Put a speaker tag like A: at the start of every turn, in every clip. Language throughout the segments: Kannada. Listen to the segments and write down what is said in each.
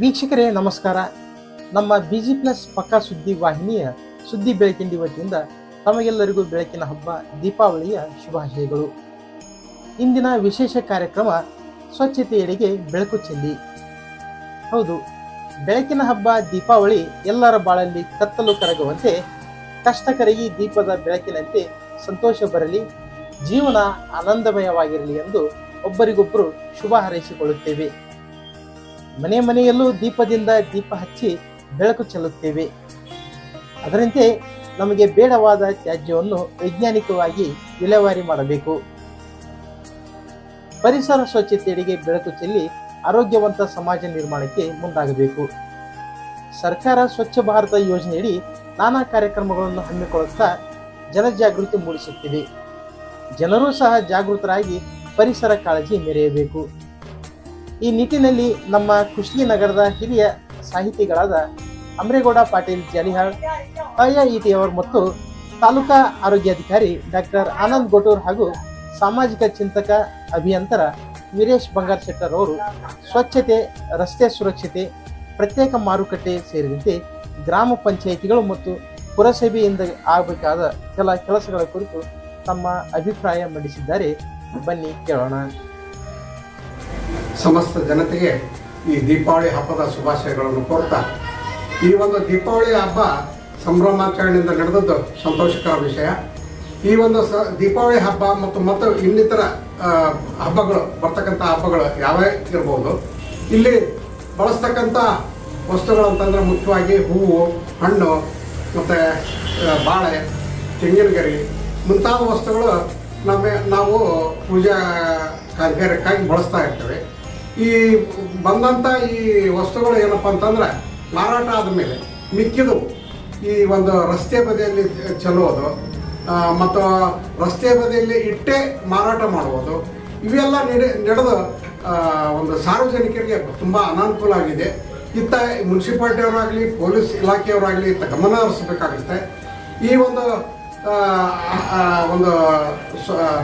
A: ವೀಕ್ಷಕರೇ, ನಮಸ್ಕಾರ. ನಮ್ಮ ಬಿ ಜಿ ಪ್ಲಸ್ ಪಕ್ಕಾ ಸುದ್ದಿ ವಾಹಿನಿಯ ಸುದ್ದಿ ಬೆಳಕಿಂಡಿ ವತಿಯಿಂದ ತಮಗೆಲ್ಲರಿಗೂ ಬೆಳಕಿನ ಹಬ್ಬ, ದೀಪಾವಳಿಯ ಶುಭಾಶಯಗಳು. ಇಂದಿನ ವಿಶೇಷ ಕಾರ್ಯಕ್ರಮ, ಸ್ವಚ್ಛತೆಯೆಡೆಗೆ ಬೆಳಕು ಚೆಲ್ಲಿ. ಹೌದು, ಬೆಳಕಿನ ಹಬ್ಬ, ದೀಪಾವಳಿ ಎಲ್ಲರ ಬಾಳಲ್ಲಿ ಕತ್ತಲು ಕರಗುವಂತೆ, ಕಷ್ಟಕರಗಿ ದೀಪದ ಬೆಳಕಿನಂತೆ ಸಂತೋಷ ಬರಲಿ, ಜೀವನ ಆನಂದಮಯವಾಗಿರಲಿ ಎಂದು ಒಬ್ಬರಿಗೊಬ್ಬರು ಶುಭ ಹಾರೈಸಿಕೊಳ್ಳುತ್ತೇವೆ. ಮನೆ ಮನೆಯಲ್ಲೂ ದೀಪದಿಂದ ದೀಪ ಹಚ್ಚಿ ಬೆಳಕು ಚೆಲ್ಲುತ್ತೇವೆ. ಅದರಂತೆ ನಮಗೆ ಬೇಡವಾದ ತ್ಯಾಜ್ಯವನ್ನು ವೈಜ್ಞಾನಿಕವಾಗಿ ವಿಲೇವಾರಿ ಮಾಡಬೇಕು. ಪರಿಸರ ಸ್ವಚ್ಛತೆಯೆಡೆಗೆ ಬೆಳಕು ಚೆಲ್ಲಿ ಆರೋಗ್ಯವಂತ ಸಮಾಜ ನಿರ್ಮಾಣಕ್ಕೆ ಮುಂದಾಗಬೇಕು. ಸರ್ಕಾರ ಸ್ವಚ್ಛ ಭಾರತ ಯೋಜನೆಯಡಿ ನಾನಾ ಕಾರ್ಯಕ್ರಮಗಳನ್ನು ಹಮ್ಮಿಕೊಳ್ಳುತ್ತಾ ಜನಜಾಗೃತಿ ಮೂಡಿಸುತ್ತಿದೆ. ಜನರೂ ಸಹ ಜಾಗೃತರಾಗಿ ಪರಿಸರ ಕಾಳಜಿ ಮೆರೆಯಬೇಕು. ಈ ನಿಟ್ಟಿನಲ್ಲಿ ನಮ್ಮ ಕುಶ್ಲಿ ನಗರದ ಹಿರಿಯ ಸಾಹಿತಿಗಳಾದ ಅಮ್ರೇಗೌಡ ಪಾಟೀಲ್ ಜಾಲಿಹಾಳ್ ಅವರು ಮತ್ತು ತಾಲೂಕಾ ಆರೋಗ್ಯಾಧಿಕಾರಿ ಡಾಕ್ಟರ್ ಆನಂದ್ ಗೋಟೂರ್ ಹಾಗೂ ಸಾಮಾಜಿಕ ಚಿಂತಕ ಅಭಿಯಂತರ ವೀರೇಶ್ ಬಂಗಾರ್ ಶೆಟ್ಟರ್ ಅವರು ಸ್ವಚ್ಛತೆ, ರಸ್ತೆ ಸುರಕ್ಷತೆ, ಪ್ರತ್ಯೇಕ ಮಾರುಕಟ್ಟೆ ಸೇರಿದಂತೆ ಗ್ರಾಮ ಪಂಚಾಯಿತಿಗಳು ಮತ್ತು ಪುರಸಭೆಯಿಂದ ಆಗಬೇಕಾದ ಕೆಲ ಕೆಲಸಗಳ ಕುರಿತು ತಮ್ಮ ಅಭಿಪ್ರಾಯ ಮಂಡಿಸಿದ್ದಾರೆ. ಬನ್ನಿ ಕೇಳೋಣ.
B: ಸಮಸ್ತ ಜನತೆಗೆ ಈ ದೀಪಾವಳಿ ಹಬ್ಬದ ಶುಭಾಶಯಗಳನ್ನು ಕೋರ್ತಾ, ಈ ಒಂದು ದೀಪಾವಳಿ ಹಬ್ಬ ಸಂಭ್ರಮಾಚರಣೆಯಿಂದ ನಡೆದದ್ದು ಸಂತೋಷಕರ ವಿಷಯ. ಈ ಒಂದು ಸ, ದೀಪಾವಳಿ ಹಬ್ಬ ಮತ್ತು ಮತ್ತು ಇನ್ನಿತರ ಹಬ್ಬಗಳು, ಬರ್ತಕ್ಕಂಥ ಹಬ್ಬಗಳು ಯಾವೇ ಇರ್ಬೋದು, ಇಲ್ಲಿ ಬಳಸ್ತಕ್ಕಂಥ ವಸ್ತುಗಳು ಅಂತಂದ್ರೆ ಮುಖ್ಯವಾಗಿ ಹೂವು, ಹಣ್ಣು, ಮತ್ತು ಬಾಳೆ ತೆಂಗಿನ ಗರಿ ಮುಂತಾದ ವಸ್ತುಗಳು ನಮ್ಮ, ನಾವು ಪೂಜಾ ಕಾರ್ಯಕ್ಕಾಗಿ ಬಳಸ್ತಾ ಇರ್ತೇವೆ. ಈ ಬಂದಂಥ ಈ ವಸ್ತುಗಳು ಏನಪ್ಪ ಅಂತಂದ್ರೆ ಮಾರಾಟ ಆದಮೇಲೆ ಮಿಕ್ಕಿದು ಈ ಒಂದು ರಸ್ತೆ ಬದಿಯಲ್ಲಿ ಚೆಲ್ಲುವುದು ಆ, ಮತ್ತು ರಸ್ತೆ ಬದಿಯಲ್ಲಿ ಇಟ್ಟೆ ಮಾರಾಟ ಮಾಡುವುದು ಇವೆಲ್ಲ ನಡೆ ನಡೆದು ಒಂದು ಸಾರ್ವಜನಿಕರಿಗೆ ತುಂಬ ಅನಾನುಕೂಲ ಆಗಿದೆ ಇತ್ತ ಮುನ್ಸಿಪಾಲ್ಟಿಯವರಾಗಲಿ ಪೊಲೀಸ್ ಇಲಾಖೆಯವರಾಗಲಿ ಇತ್ತ ಗಮನ ಹರಿಸಬೇಕಾಗುತ್ತೆ. ಈ ಒಂದು ಒಂದು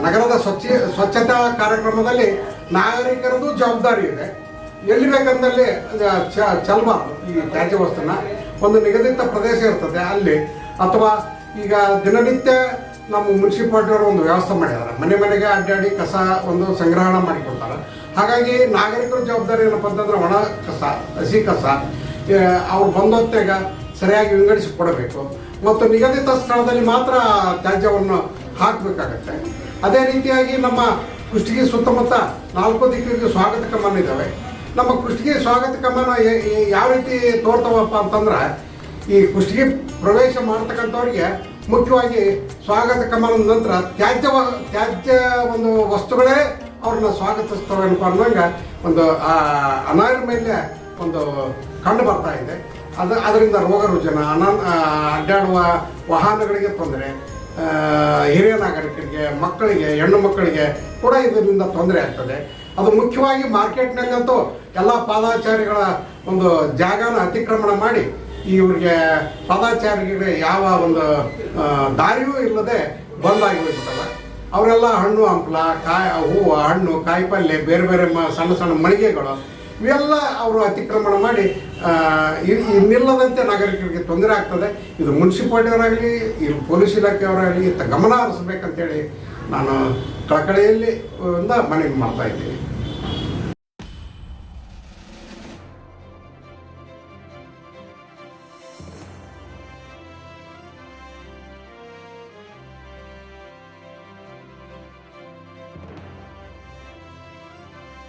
B: ನಗರದ ಸ್ವಚ್ಛ ಸ್ವಚ್ಛತಾ ಕಾರ್ಯಕ್ರಮದಲ್ಲಿ ನಾಗರಿಕರದು ಜವಾಬ್ದಾರಿ ಇದೆ. ಎಲ್ಲಿ ಬೇಕಂದಲ್ಲಿ ಚಲ್ಮ, ಈ ತ್ಯಾಜ್ಯ ವಸ್ತುನ ಒಂದು ನಿಗದಿತ ಪ್ರದೇಶ ಇರ್ತದೆ, ಅಲ್ಲಿ. ಅಥವಾ ಈಗ ದಿನನಿತ್ಯ ನಮ್ಮ ಮುನ್ಸಿಪಾಲ್ಟಿಯವರು ಒಂದು ವ್ಯವಸ್ಥೆ ಮಾಡಿದ್ದಾರೆ. ಮನೆ ಮನೆಗೆ ಅಡ್ಡಾಡಿ ಕಸ ಒಂದು ಸಂಗ್ರಹಣ ಮಾಡಿಕೊಡ್ತಾರೆ. ಹಾಗಾಗಿ ನಾಗರಿಕರ ಜವಾಬ್ದಾರಿ ಏನಪ್ಪ ಅಂತಂದ್ರೆ ಒಣ ಕಸ, ಹಸಿ ಕಸ ಅವ್ರು ಬಂದೊತ್ತೆಗ ಸರಿಯಾಗಿ ವಿಂಗಡಿಸಿ ಕೊಡಬೇಕು. ಮತ್ತು ನಿಗದಿತ ಸ್ಥಳದಲ್ಲಿ ಮಾತ್ರ ತ್ಯಾಜ್ಯವನ್ನು ಹಾಕಬೇಕಾಗತ್ತೆ. ಅದೇ ರೀತಿಯಾಗಿ ನಮ್ಮ ಕುಷ್ಟಗಿ ಸುತ್ತಮುತ್ತ ನಾಲ್ಕು ದಿಕ್ಕಿಗೆ ಸ್ವಾಗತ ಕಮಾನ ಇದ್ದಾವೆ ನಮ್ಮ ಕುಷ್ಟಿಗೆ ಸ್ವಾಗತ ಕಮಾನ ಯಾವ ರೀತಿ ತೋರ್ತವಪ್ಪ ಅಂತಂದ್ರೆ, ಈ ಕುಷ್ಟಿಗೆ ಪ್ರವೇಶ ಮಾಡ್ತಕ್ಕಂಥವ್ರಿಗೆ ಮುಖ್ಯವಾಗಿ ಸ್ವಾಗತ ಕಮಾನದ ನಂತರ ತ್ಯಾಜ್ಯ ತ್ಯಾಜ್ಯ ಒಂದು ವಸ್ತುಗಳೇ ಅವ್ರನ್ನ ಸ್ವಾಗತಿಸ್ತವೆ ಅನ್ನೋಂಗೆ ಒಂದು, ಆ ಮೇಲೆ ಒಂದು ಕಂಡು ಬರ್ತಾ ಇದೆ. ಅದು, ಅದರಿಂದ ರೋಗ ರುಜಿನ, ಅನ ಅಡ್ಡಾಡುವ ವಾಹನಗಳಿಗೆ ತೊಂದರೆ ಹಿರಿಯ ನಾಗರಿಕರಿಗೆ, ಮಕ್ಕಳಿಗೆ, ಹೆಣ್ಣು ಮಕ್ಕಳಿಗೆ ಕೂಡ ಇದರಿಂದ ತೊಂದರೆ ಆಗ್ತದೆ. ಅದು ಮುಖ್ಯವಾಗಿ ಮಾರ್ಕೆಟ್ನಲ್ಲಂತೂ ಎಲ್ಲ ಪಾದಾಚಾರಿಗಳ ಒಂದು ಜಾಗನ ಅತಿಕ್ರಮಣ ಮಾಡಿ ಇವರಿಗೆ ಪಾದಾಚಾರಿಗಳಿಗೆ ಯಾವ ಒಂದು ದಾರಿಯೂ ಇಲ್ಲದೆ ಬಂದಾಗಿ ಅವರೆಲ್ಲ ಹಣ್ಣು ಹಂಪಲ, ಕಾಯಿ, ಹೂವು, ಹಣ್ಣು ಕಾಯಿಪಲ್ಯ ಬೇರೆ ಬೇರೆ ಸಣ್ಣ ಸಣ್ಣ ಮಳಿಗೆಗಳು ಇವೆಲ್ಲ ಅವರು ಅತಿಕ್ರಮಣ ಮಾಡಿ ಇನ್ನಿಲ್ಲದಂತೆ ನಾಗರಿಕರಿಗೆ ತೊಂದರೆ ಆಗ್ತದೆ. ಇದು ಮುನ್ಸಿಪಾಲ್ಟಿಯವರಾಗಲಿ ಇಲ್ಲಿ ಪೊಲೀಸ್ ಇಲಾಖೆಯವರಾಗಲಿ ಇತ್ತ ಗಮನ ಹರಿಸ್ಬೇಕಂತೇಳಿ ನಾನು ಕಳಕಳಿಯಲ್ಲಿ ಇಂದ ಮನವಿ ಮಾಡ್ತಾ ಇದ್ದೀನಿ.